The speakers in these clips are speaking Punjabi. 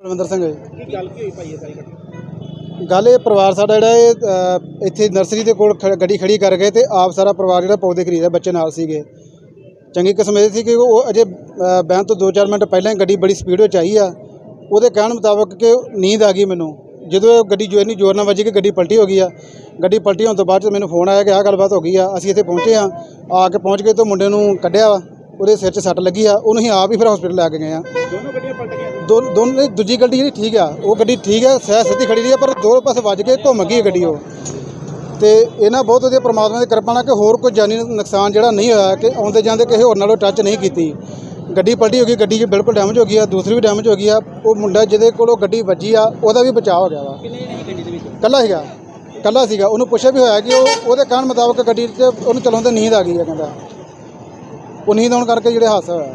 ਬਲਵਿੰਦਰ ਸਿੰਘ ਹੈ। ਕੀ ਗੱਲ ਕੀ ਹੋਈ ਭਾਈ ਇਹ ਸਾਰੀ ਘਟਨਾ? ਗੱਲ ਇਹ ਪਰਿਵਾਰ ਸਾਡਾ ਜਿਹੜਾ ਇਹ ਅ, ਇੱਥੇ ਨਰਸਰੀ ਦੇ ਕੋਲ ਖ- ਗੱਡੀ ਖੜੀ ਕਰ ਗਏ ਤੇ ਆਪ ਸਾਰਾ ਪਰਿਵਾਰ ਜਿਹੜਾ ਪੌਦੇ ਖਰੀਦਿਆ ਬੱਚੇ ਨਾਲ ਸੀਗੇ। ਚੰਗੀ ਕਿਸਮ ਇਹ ਸੀ ਕਿ ਉਹ ਅਜੇ ਅ, ਬਹਿਣ ਤੋਂ 2-4 ਮਿੰਟ ਪਹਿਲਾਂ ਹੀ ਗੱਡੀ ਬੜੀ ਸਪੀਡ ਵਿੱਚ ਆਈ ਆ। ਉਹਦੇ ਕਹਿਣ ਮੁਤਾਬਕ ਕਿ ਨੀਂਦ ਆ ਗਈ ਮੈਨੂੰ। ਜਦੋਂ ਇਹ ਗੱਡੀ ਜੋ ਇੰਨੀ ਜ਼ੋਰ ਨਾਲ ਵੱਜੀ ਕਿ ਗੱਡੀ ਪਲਟੀ ਹੋ ਗਈ ਆ। ਗੱਡੀ ਪਲਟੀ ਹੋਣ ਤੋਂ ਬਾਅਦ 'ਚ ਮੈਨੂੰ ਫੋਨ ਆਇਆ ਕਿ ਆਹ ਗੱਲਬਾਤ ਹੋ ਗਈ ਆ। ਅਸੀਂ ਇੱਥੇ ਪਹੁੰਚੇ ਆ। ਆ ਕੇ ਪਹੁੰਚ ਗਏ ਤਾਂ ਮੁੰਡੇ ਨੂੰ ਕੱਢਿਆ ਵਾ। ਉਹਦੇ ਸਿਰ 'ਚ ਸੱਟ ਲੱਗੀ ਆ। ਉਹਨੂੰ ਅਸੀਂ ਆਪ ਹੀ ਫਿਰ ਹਸਪੀਟਲ ਲੈ ਕੇ ਗਏ ਆ। ਦੋਨੋਂ ਦੋਨੇ ਦੂਜੀ ਗੱਡੀ ਜਿਹੜੀ ਠੀਕ ਆ ਉਹ ਗੱਡੀ ਠੀਕ ਆ ਸਹਿ ਸਿੱਧੀ ਖੜੀ ਰਹੀ ਆ ਪਰ ਦੋ ਪਾਸੇ ਵੱਜ ਕੇ ਘੁੰਮ ਗਈ ਗੱਡੀ ਉਹ। ਤੇ ਇਹਨਾਂ ਬਹੁਤ ਵਧੀਆ ਪ੍ਰਮਾਤਮਾ ਦੀ ਕਿਰਪਾ ਨਾਲ ਕਿ ਹੋਰ ਕੋਈ ਜਾਨੀ ਨੁਕਸਾਨ ਜਿਹੜਾ ਨਹੀਂ ਹੋਇਆ ਕਿ ਆਉਂਦੇ ਜਾਂਦੇ ਕਿਸੇ ਹੋਰ ਨਾਲੋਂ ਟੱਚ ਨਹੀਂ ਕੀਤੀ। ਗੱਡੀ ਪਲਟੀ ਹੋ ਗਈ ਗੱਡੀ 'ਚ ਬਿਲਕੁਲ ਡੈਮੇਜ ਹੋ ਗਈ ਆ ਦੂਸਰੀ ਵੀ ਡੈਮੇਜ ਹੋ ਗਈ ਆ ਉਹ ਮੁੰਡਾ ਜਿਹਦੇ ਕੋਲੋਂ ਗੱਡੀ ਵੱਜੀ ਆ ਉਹਦਾ ਵੀ ਬਚਾਅ ਹੋ ਗਿਆ ਵਾ। ਕੱਲਾ ਸੀਗਾ। ਕੱਲਾ ਸੀਗਾ। ਉਹਨੂੰ ਪੁੱਛਿਆ ਵੀ ਹੋਇਆ ਕਿ ਉਹ ਉਹਦੇ ਕਹਿਣ ਮੁਤਾਬਕ ਗੱਡੀ 'ਚ ਉਹਨੂੰ ਚਲਾਉਂਦੇ ਨੀਂਦ ਆ ਗਈ ਆ ਕਹਿੰਦਾ। ਉਹ ਨੀਂਦ ਆਉਣ ਕਰਕੇ ਜਿਹੜੇ ਹਾਦਸਾ ਹੋਇਆ।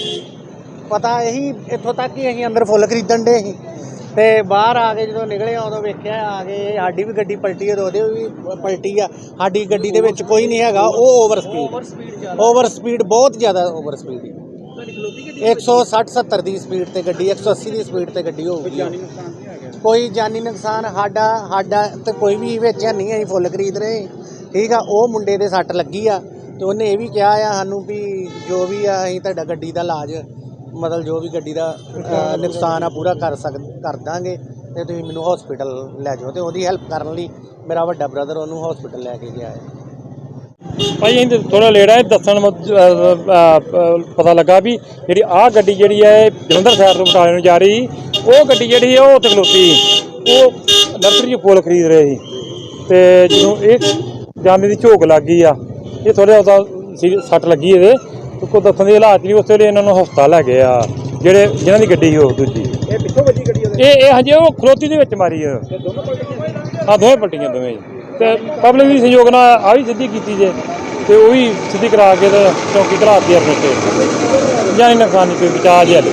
ਪਤਾ ਇਹੀ ਇੱਥੋਂ ਤੱਕ ਹੀ ਅਸੀਂ ਅੰਦਰ ਫੁੱਲ ਖਰੀਦਣ ਦੇ ਸੀ। ਤੇ ਬਾਹਰ ਆ ਕੇ ਜਦੋਂ ਨਿਕਲੇ ਆ ਉਦੋਂ ਵੇਖਿਆ ਆ ਕੇ ਸਾਡੀ ਵੀ ਗੱਡੀ ਪਲਟੀ ਤੇ ਉਹਦੇ ਵੀ ਪਲਟੀ ਆ। ਸਾਡੀ ਗੱਡੀ ਦੇ ਵਿੱਚ ਕੋਈ ਨਹੀਂ ਹੈਗਾ ਉਹ ਓਵਰ ਸਪੀਡ ਓਵਰ ਸਪੀਡ ਬਹੁਤ ਜ਼ਿਆਦਾ ਓਵਰ ਸਪੀਡ ਗੱਡੀ 160 70 ਦੀ ਸਪੀਡ ਤੇ ਗੱਡੀ 180 ਦੀ ਸਪੀਡ ਤੇ ਗੱਡੀ ਹੋਊਗੀ। ਕੋਈ ਜਾਨੀ ਨੁਕਸਾਨ ਸਾਡਾ ਸਾਡਾ ਤੇ ਕੋਈ ਵੀ ਵਿੱਚ ਹੈ ਨਹੀਂ ਅਸੀਂ ਫੁੱਲ ਖਰੀਦ ਰਹੇ। ਠੀਕ ਆ ਉਹ ਮੁੰਡੇ ਦੇ ਸੱਟ ਲੱਗੀ ਆ। ਤੇ ਉਹਨੇ ਇਹ ਵੀ ਕਿਹਾ ਆ ਸਾਨੂੰ ਵੀ ਜੋ ਵੀ ਆ ਅਸੀਂ ਤੁਹਾਡਾ ਗੱਡੀ ਦਾ ਇਲਾਜ ਮਤਲਬ ਜੋ ਵੀ ਗੱਡੀ ਦਾ ਅ, ਨੁਕਸਾਨ ਆ ਪੂਰਾ ਕਰ ਸਕ ਕਰ ਦਾਂਗੇ ਤੇ ਤੁਸੀਂ ਮੈਨੂੰ ਹਸਪੀਟਲ ਲੈ ਜਾਓ ਤੇ ਉਹਦੀ ਹੈਲਪ ਕਰਨ ਲਈ ਮੇਰਾ ਵੱਡਾ ਬ੍ਰਦਰ ਉਹਨੂੰ ਹਸਪੀਟਲ ਲੈ ਕੇ ਗਿਆ ਹੈ ਭਾਈ ਇਹਦੇ ਥੋੜਾ ਲੇੜਾ ਹੈ ਦੱਸਣ ਮੁ- ਅ, ਅ, ਅ, ਪਤਾ ਲੱਗਾ ਵੀ ਜਿਹੜੀ ਆਹ ਗੱਡੀ ਜਿਹੜੀ ਹੈ ਇਹ ਜਲੰਧਰ ਸਾਈਡ ਤੋਂ ਬਟਾਲੇ ਨੂੰ ਜਾ ਰਹੀ ਸੀ। ਉਹ ਗੱਡੀ ਜਿਹੜੀ ਹੈ ਉਹ ਉੱਥੇ ਖਲੋਤੀ ਸੀ। ਉਹ ਨਰਸਰੀ 'ਚ ਫੁੱਲ ਖਰੀਦ ਰਹੇ ਸੀ ਤੇ ਜਦੋਂ ਇਹ ਜਾਂਦੇ ਦੀ ਝੋਕ ਲੱਗ ਗਈ ਆ ਇਹ ਥੋੜਾ ਉਹਦਾ ਸੀ- ਸੱਟ ਲੱਗੀ ਇਹਦੇ ਕੋ ਦੱਸਣ ਦੇ ਹਾਲਾਤ ਵੀ ਉਸੇ ਵੇਲੇ ਇਹਨਾਂ ਨੂੰ ਹਸਪਤਾਲ ਲੈ ਗਏ ਆ ਜਿਹੜੇ ਜਿਨ੍ਹਾਂ ਦੀ ਗੱਡੀ ਸੀ ਉਹ ਦੂਜੀ। ਇਹ ਪਿੱਛੋਂ ਵੱਜੀ ਗੱਡੀ ਉਹਦੇ? ਇਹ ਇਹ ਹਜੇ ਉਹ ਖਲੋਤੀ ਦੇ ਵਿੱਚ ਮਾਰੀ ਆ। ਤੇ ਦੋਨੋਂ ਪਲਟ ਗਈਆਂ ਆ ਦੋਵੇਂ ਪਲਟੀਆਂ ਦੋਵੇਂ ਜੀ। ਤੇ ਪਬਲਿਕ ਦੀ ਸਹਿਯੋਗ ਨਾਲ ਆ ਵੀ ਸਿੱਧੀ ਕੀਤੀ ਜੇ ਤੇ ਉਹ ਵੀ ਸਿੱਧੀ ਕਰਾ ਕੇ ਤੇ ਚੌਂਕੀ ਘਲਾਤੀ ਆਪਣੇ ਤੇ। ਜਾਨੀ ਨੁਕਸਾਨ ਨਹੀਂ ਕੋਈ ਬਚਾ ਜੇ ਹਲੇ